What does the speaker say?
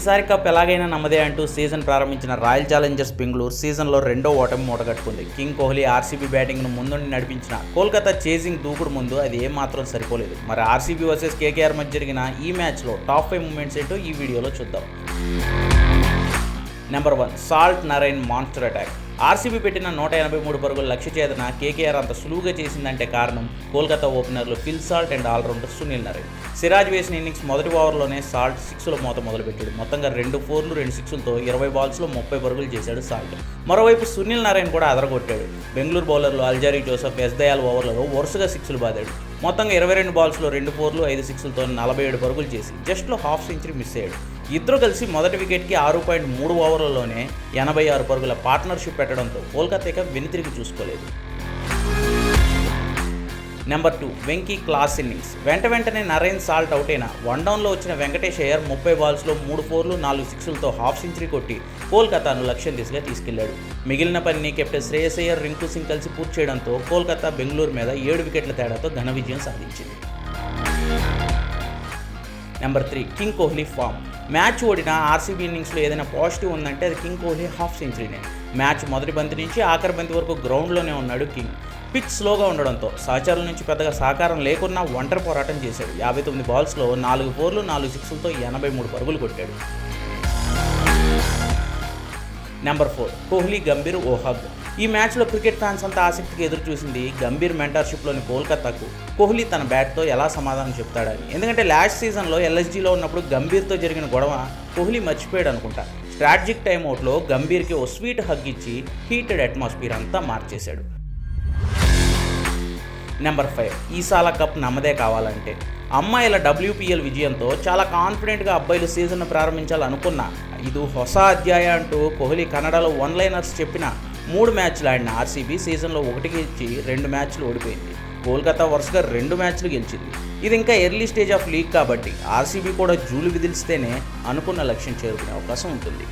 ఈసారి కప్ ఎలాగైనా నమ్మదే అంటూ సీజన్ ప్రారంభించిన రాయల్ ఛాలెంజర్స్ బెంగళూరు సీజన్లో రెండో ఓటమి మూటగట్టుకుంది. కింగ్ కోహ్లీ ఆర్సీబీ బ్యాటింగ్ను ముందుండి నడిపించిన కోల్కతా చేజింగ్ దూకుడు ముందు అది ఏమాత్రం సరిపోలేదు. మరి ఆర్సీబీ వర్సెస్ కేకేఆర్ మధ్య జరిగిన ఈ మ్యాచ్లో టాప్ ఫైవ్ మూమెంట్స్ ఏంటో ఈ వీడియోలో చూద్దాం. Number one Salt Narine monster attack. RCB పెట్టిన నూట ఎనభై మూడు పరుగుల లక్ష్య చేతన కేకేఆర్ అంత సులువుగా చేసిందంటే కారణం కోల్కతా ఓపెనర్లు Phil Salt and allrounder Sunil Narine. Siraj వేసిన ఇన్నింగ్స్ మొదటి ఓవర్లోనే సాల్ట్ సిక్స్ల మూత మొదలుపెట్టాడు. మొత్తంగా రెండు ఫోర్లు రెండు సిక్స్లతో ఇరవై బాల్స్లో ముప్పై పరుగులు చేశాడు సాల్ట్. మరోవైపు సునీల్ నారాయణ కూడా అదరగొట్టాడు. బెంగళూరు బౌలర్లు అల్జారీ జోసఫ్ ఎస్ దయాల్ ఓవర్లలో వరుసగా సిక్స్లు బాదాడు. మొత్తంగా ఇరవై రెండు బాల్స్లో రెండు ఫోర్లు ఐదు సిక్స్లతో నలభై ఏడు పరుగులు చేసి జస్ట్లో హాఫ్ సెంచరీ మిస్ అయ్యాడు. ఇద్దరు కలిసి మొదటి వికెట్కి ఆరు పాయింట్ మూడు ఓవర్లలోనే ఎనభై ఆరు పరుగుల పార్ట్నర్షిప్ పెట్టడంతో కోల్కతా ఇక వెనుతిరిగి చూసుకోలేదు. Number two Venky class innings. వెంట వెంటనే నరేన్ సాల్ట్ అవుట్ అయిన వన్ డౌన్లో వచ్చిన వెంకటేష్ అయ్యర్ ముప్పై బాల్స్లో మూడు ఫోర్లు నాలుగు సిక్స్లతో హాఫ్ సెంచరీ కొట్టి కోల్కతాను లక్ష్యం దిశగా తీసుకెళ్ళాడు. మిగిలిన పనిని కెప్టెన్ శ్రేయస్ అయ్యర్ రింకు సింగ్ కలిసి పూర్తి చేయడంతో కోల్కతా బెంగళూరు మీద ఏడు వికెట్ల తేడాతో ఘన విజయం సాధించింది. Number three king Kohli form. Match ఓడిన ఆర్సీబీ ఇన్నింగ్స్లో ఏదైనా పాజిటివ్ ఉందంటే అది కింగ్ కోహ్లీ హాఫ్ సెంచరీనే. మ్యాచ్ మొదటి బంతి నుంచి ఆఖరి బంతి వరకు గ్రౌండ్లోనే ఉన్నాడు కింగ్. పిచ్ స్లోగా ఉండడంతో సహచరుల నుంచి పెద్దగా సహకారం లేకున్నా ఒంటరి పోరాటం చేశాడు. యాభై తొమ్మిది బాల్స్లో నాలుగు ఫోర్లు నాలుగు సిక్స్లతో ఎనభై మూడు పరుగులు కొట్టాడు. నెంబర్ ఫోర్ కోహ్లీ గంభీర్ ఓ ఈ మ్యాచ్లో క్రికెట్ ఫ్యాన్స్ అంతా ఆసక్తిగా ఎదురు చూసింది గంభీర్ మెంటర్షిప్లోని కోల్కతాకు. కోహ్లీ తన బ్యాట్తో ఎలా సమాధానం చెప్తాడని. ఎందుకంటే లాస్ట్ సీజన్లో ఎల్ఎస్జీలో ఉన్నప్పుడు గంభీర్తో జరిగిన గొడవ కోహ్లీ మర్చిపోయాడు అనుకుంటా. స్ట్రాటజిక్ టైమ్అవుట్లో గంభీర్కి ఓ స్వీట్ హగ్ ఇచ్చి హీటెడ్ అట్మాస్ఫియర్ అంతా మార్చేశాడు. నెంబర్ ఫైవ్ ఈసాల కప్ నమ్మదే కావాలంటే. అమ్మాయిల డబ్ల్యూపీఎల్ విజయంతో చాలా కాన్ఫిడెంట్గా అబ్బాయిలు సీజన్ ప్రారంభించాలనుకున్నా. ఇది హొస అధ్యాయ అంటూ కోహ్లీ కన్నడలో వన్ లైనర్స్ చెప్పిన మూడు మ్యాచ్లు ఆడిన ఆర్సీబీ సీజన్లో ఒకటి గెలిచి రెండు మ్యాచ్లు ఓడిపోయింది. కోల్కతా వరుసగా రెండు మ్యాచ్లు గెలిచింది. ఇది ఇంకా ఎర్లీ స్టేజ్ ఆఫ్ లీగ్ కాబట్టి ఆర్సీబీ కూడా జూలు విదిలిస్తేనే అనుకున్న లక్ష్యం చేరుకునే అవకాశం ఉంటుంది.